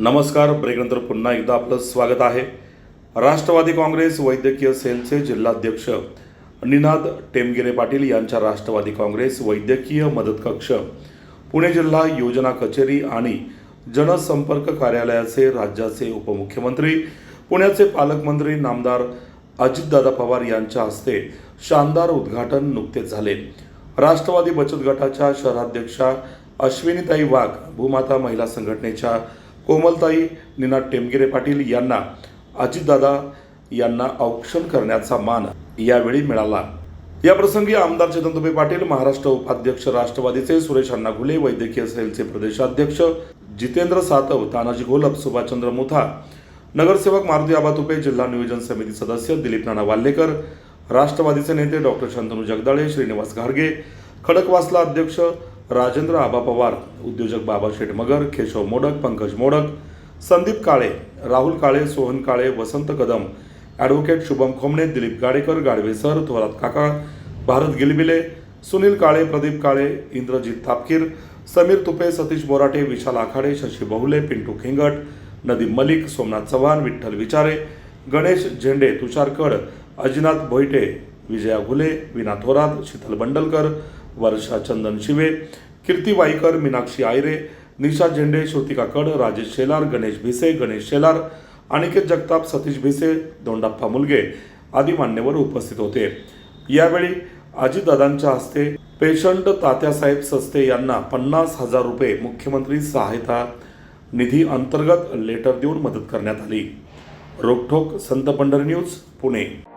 नमस्कार ब्रेकनंतर पुन्हा एकदा आपलं स्वागत आहे. राष्ट्रवादी काँग्रेस वैद्यकीय सेलचे जिल्हाध्यक्ष निनाद टेमगिरे पाटील यांच्या राष्ट्रवादी काँग्रेस वैद्यकीय मदत कक्ष पुणे जिल्हा योजना कचेरी आणि जनसंपर्क कार्यालयाचे राज्याचे उपमुख्यमंत्री पुण्याचे पालकमंत्री नामदार अजितदादा पवार यांच्या हस्ते शानदार उद्घाटन नुकतेच झाले. राष्ट्रवादी बचत गटाच्या शहराध्यक्षा अश्विनीताई वाघ भूमाता महिला संघटनेच्या कोमलताई निना टेमगिरे पाटील यांना अजितदादा यांना औक्षण करण्याचा मान यावेळी मिळाला. या प्रसंगी आमदार चेतन तुपे पाटील महाराष्ट्र उपाध्यक्ष राष्ट्रवादीचे सुरेश अण्णा घुले वैद्यकीय सेलचे प्रदेशाध्यक्ष जितेंद्र सातव तानाजी घोलप सुभाषचंद्र मुथा नगरसेवक मारुती आबा तुपे जिल्हा नियोजन समिती सदस्य दिलीप नाना वाल्लेकर राष्ट्रवादीचे नेते डॉक्टर शंतनू जगदाळे श्रीनिवास घारगे खडकवासला अध्यक्ष राजेंद्र आबा पवार उद्योजक बाबा शेठ मगर केशव मोडक पंकज मोडक संदीप काळे राहुल काळे सोहन काळे वसंत कदम ॲडव्होकेट शुभम खोमणे दिलीप गाडेकर गाडवे सर थोरात काका भारत गिलबिले सुनील काळे प्रदीप काळे इंद्रजित तापकीर समीर तुपे सतीश बोराटे विशाल आखाडे शशी बहुले पिंटू खेंगट नदीम मलिक सोमनाथ चव्हाण विठ्ठल विचारे गणेश झेंडे तुषार कड अजिनाथ भोईटे विजया घुले विना थोरात शीतल बंडलकर वर्षा चंदन शिवे कीर्ती वाईकर मीनाक्षी आयरे निशा झेंडे श्रुतिका कड राजेश शेलार गणेश भिसे गणेश शेलार अनिकेत जगताप सतीश भिसे दोंडाप्पा मुलगे आदी मान्यवर उपस्थित होते. यावेळी अजितदादांच्या हस्ते पेशंट तात्यासाहेब सस्ते यांना पन्नास हजार रुपये मुख्यमंत्री सहायता निधी अंतर्गत लेटर देऊन मदत करण्यात आली. रोखोक संत पंढरी न्यूज पुणे.